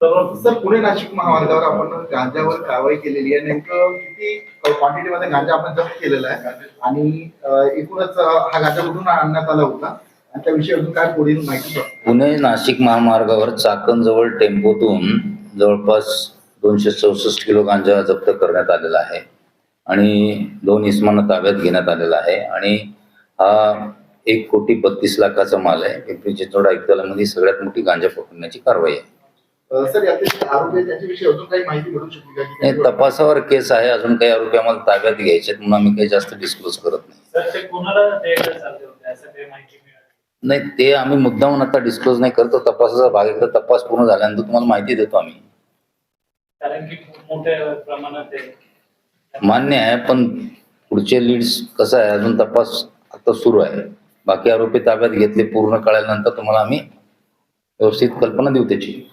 तर सर पुणे नाशिक महामार्गावर आपण गांजावर कारवाई केलेली आहे. नेमकं किती क्वांटिटी मध्ये गांजा आपण जप्त केलेला आहे? आणि एकूणच हा गांजा कुठून आणण्यात आला होता? आणि त्याविषयी अजून काय पुढील माहिती पुणे नाशिक महामार्गावर चाकण जवळ टेम्पोतून जवळपास दोनशे चौसष्ट किलो गांजा जप्त करण्यात आलेला आहे. आणि दोन इसमांना ताब्यात घेण्यात आलेला आहे. आणि हा एक कोटी बत्तीस लाखाचा माल आहे. पिंपरी चिंचवड आयुक्तालयामध्ये सगळ्यात मोठी गांजा पकडण्याची कारवाई आहे. नाही तपासावर केस आहे. अजून काही आरोपी आम्हाला ताब्यात घ्यायचे आहेत म्हणून आम्ही काही जास्त डिस्क्लोज करत नाही. सर ते कोणाला द्यायला चालले होते? असं काही माहिती मिळाली? नाही ते आम्ही मुद्दाहून आता डिस्क्लोज नाही करतो. तपासाचा भाग एकदा तपास पूर्ण झाल्यानंतर तुम्हाला माहिती देतो आम्ही. कारण की खूप मोठ्या प्रमाणात आहे मान्य आहे पण पुढचे लीड्स कसं आहे? अजून तपास आता सुरू आहे. बाकी आरोपी ताब्यात घेतले पूर्ण कळल्यानंतर तुम्हाला आम्ही व्यवस्थित कल्पना देऊ त्याची.